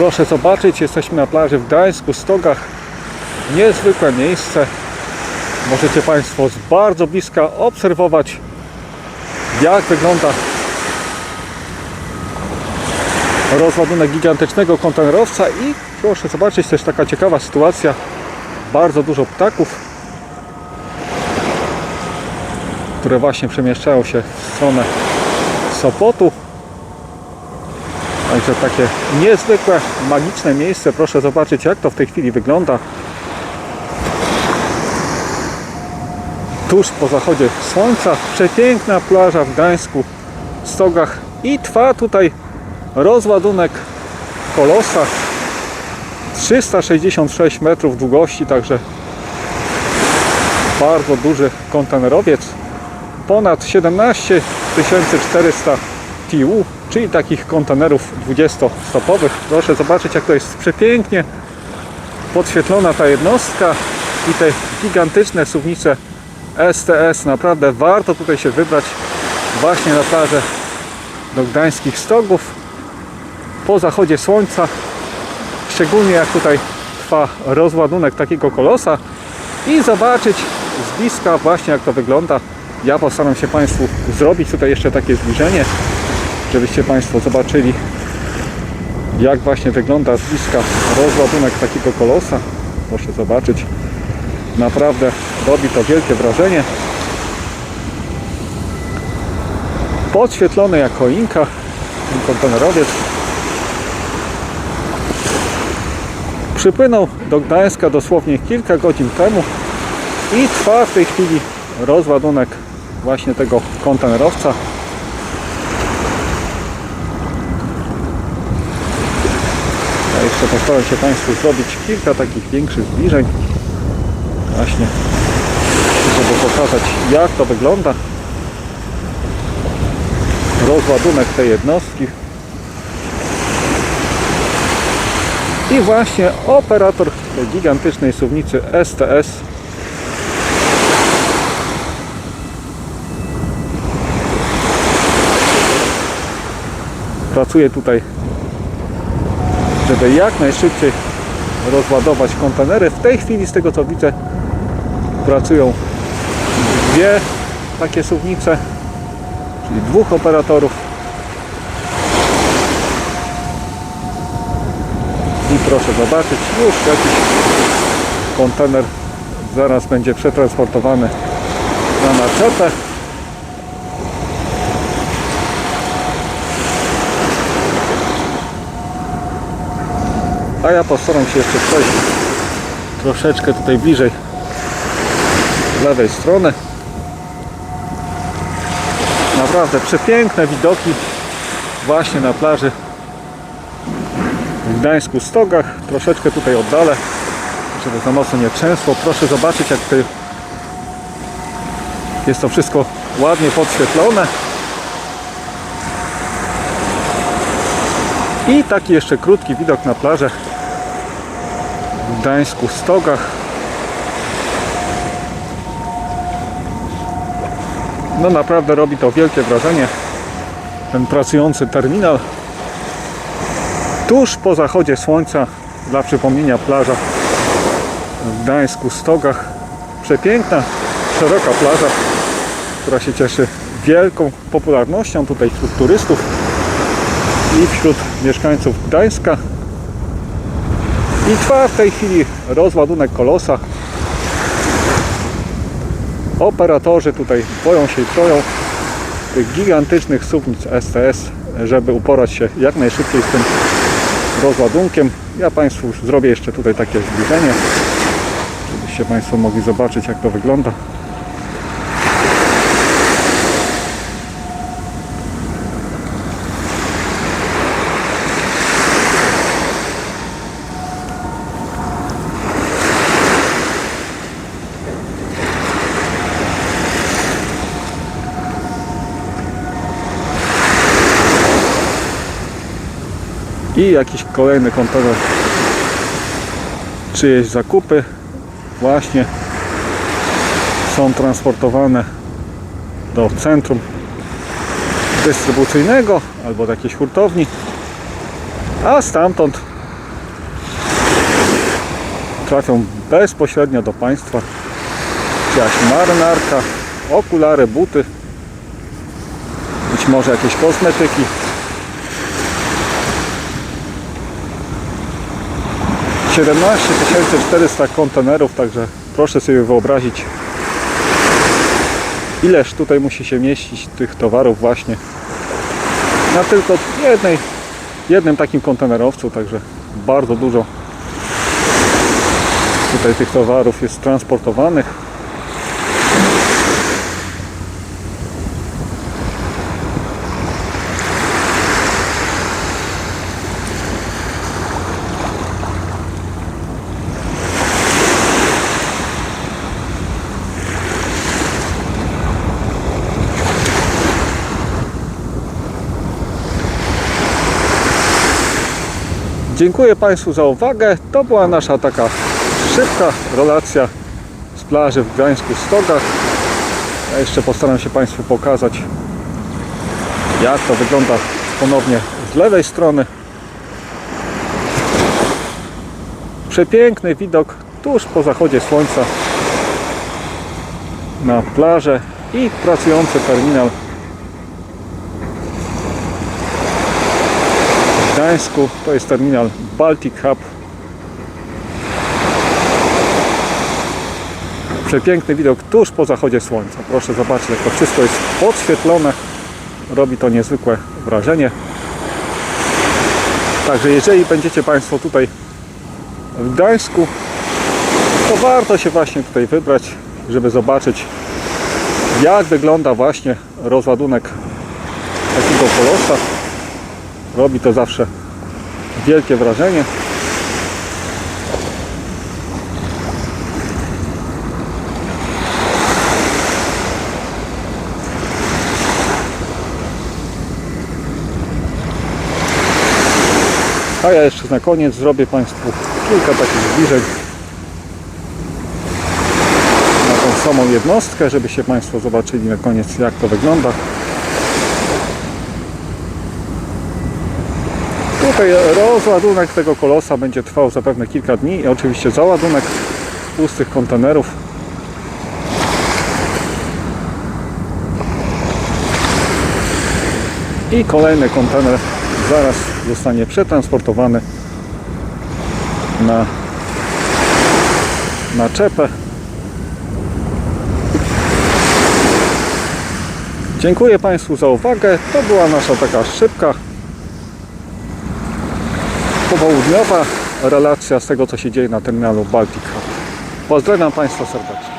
Proszę zobaczyć, jesteśmy na plaży w Gdańsku, Stogach. Niezwykłe miejsce. Możecie Państwo z bardzo bliska obserwować, jak wygląda rozładunek gigantycznego kontenerowca i proszę zobaczyć też taka ciekawa sytuacja. Bardzo dużo ptaków, które właśnie przemieszczają się w stronę Sopotu. Także takie niezwykłe, magiczne miejsce. Proszę zobaczyć, jak to w tej chwili wygląda. Tuż po zachodzie słońca. Przepiękna plaża w Gdańsku, Stogach. I trwa tutaj rozładunek kolosa. 366 metrów długości, także bardzo duży kontenerowiec. Ponad 17 400 TU, czyli takich kontenerów 20-stopowych. Proszę zobaczyć, jak to jest przepięknie podświetlona ta jednostka i te gigantyczne suwnice STS. Naprawdę warto tutaj się wybrać właśnie na plażę do gdańskich stogów po zachodzie słońca. Szczególnie jak tutaj trwa rozładunek takiego kolosa i zobaczyć z bliska właśnie jak to wygląda. Ja postaram się Państwu zrobić tutaj jeszcze takie zbliżenie, żebyście Państwo zobaczyli jak właśnie wygląda z bliska rozładunek takiego kolosa. Proszę zobaczyć. Naprawdę robi to wielkie wrażenie. Podświetlony jak choinka ten kontenerowiec. Przypłynął do Gdańska dosłownie kilka godzin temu i trwa w tej chwili rozładunek właśnie tego kontenerowca. Jeszcze postaram się Państwu zrobić kilka takich większych zbliżeń. Właśnie żeby pokazać jak to wygląda. Rozładunek tej jednostki. I właśnie operator tej gigantycznej suwnicy STS pracuje tutaj żeby jak najszybciej rozładować kontenery. W tej chwili z tego co widzę pracują dwie takie suwnice, czyli dwóch operatorów. I proszę zobaczyć, już jakiś kontener zaraz będzie przetransportowany na naczepę. A ja postaram się jeszcze przejść troszeczkę tutaj bliżej lewej strony. Naprawdę przepiękne widoki właśnie na plaży w Gdańsku Stogach. Troszeczkę tutaj oddalę, żeby za mocno nie trzęsło. Proszę zobaczyć jak tutaj jest to wszystko ładnie podświetlone. I taki jeszcze krótki widok na plażę w Gdańsku Stogach. No naprawdę robi to wielkie wrażenie. Ten pracujący terminal tuż po zachodzie słońca dla przypomnienia plaża w Gdańsku Stogach. Przepiękna, szeroka plaża, która się cieszy wielką popularnością tutaj wśród turystów i wśród mieszkańców Gdańska. I trwa w tej chwili rozładunek kolosa. Operatorzy tutaj boją się i troją tych gigantycznych suwnic STS, żeby uporać się jak najszybciej z tym rozładunkiem. Ja Państwu zrobię jeszcze tutaj takie zbliżenie, żebyście Państwo mogli zobaczyć jak to wygląda. I jakiś kolejny kontener czyjeś zakupy właśnie są transportowane do centrum dystrybucyjnego albo do jakiejś hurtowni a stamtąd trafią bezpośrednio do Państwa. Jakaś marynarka, okulary, buty, być może jakieś kosmetyki. Siedemnaście 400 kontenerów, także proszę sobie wyobrazić, ileż tutaj musi się mieścić tych towarów właśnie na tylko jednej, jednym takim kontenerowcu, także bardzo dużo tutaj tych towarów jest transportowanych. Dziękuję Państwu za uwagę. To była nasza taka szybka relacja z plaży w Gdańsku Stogach. Ja jeszcze postaram się Państwu pokazać jak to wygląda ponownie z lewej strony. Przepiękny widok tuż po zachodzie słońca na plażę i pracujący terminal Gdańsku. To jest terminal Baltic Hub. Przepiękny widok tuż po zachodzie słońca. Proszę zobaczyć, jak to wszystko jest podświetlone. Robi to niezwykłe wrażenie. Także jeżeli będziecie Państwo tutaj w Gdańsku, to warto się właśnie tutaj wybrać, żeby zobaczyć jak wygląda właśnie rozładunek takiego kolosa. Robi to zawsze wielkie wrażenie. A ja jeszcze na koniec zrobię Państwu kilka takich zbliżeń na tą samą jednostkę, żebyście Państwo zobaczyli na koniec jak to wygląda. Rozładunek tego kolosa będzie trwał zapewne kilka dni i oczywiście załadunek pustych kontenerów. I kolejny kontener zaraz zostanie przetransportowany na naczepę. Dziękuję Państwu za uwagę. To była nasza taka szybka popołudniowa relacja z tego, co się dzieje na terminalu Baltic. Pozdrawiam Państwa serdecznie.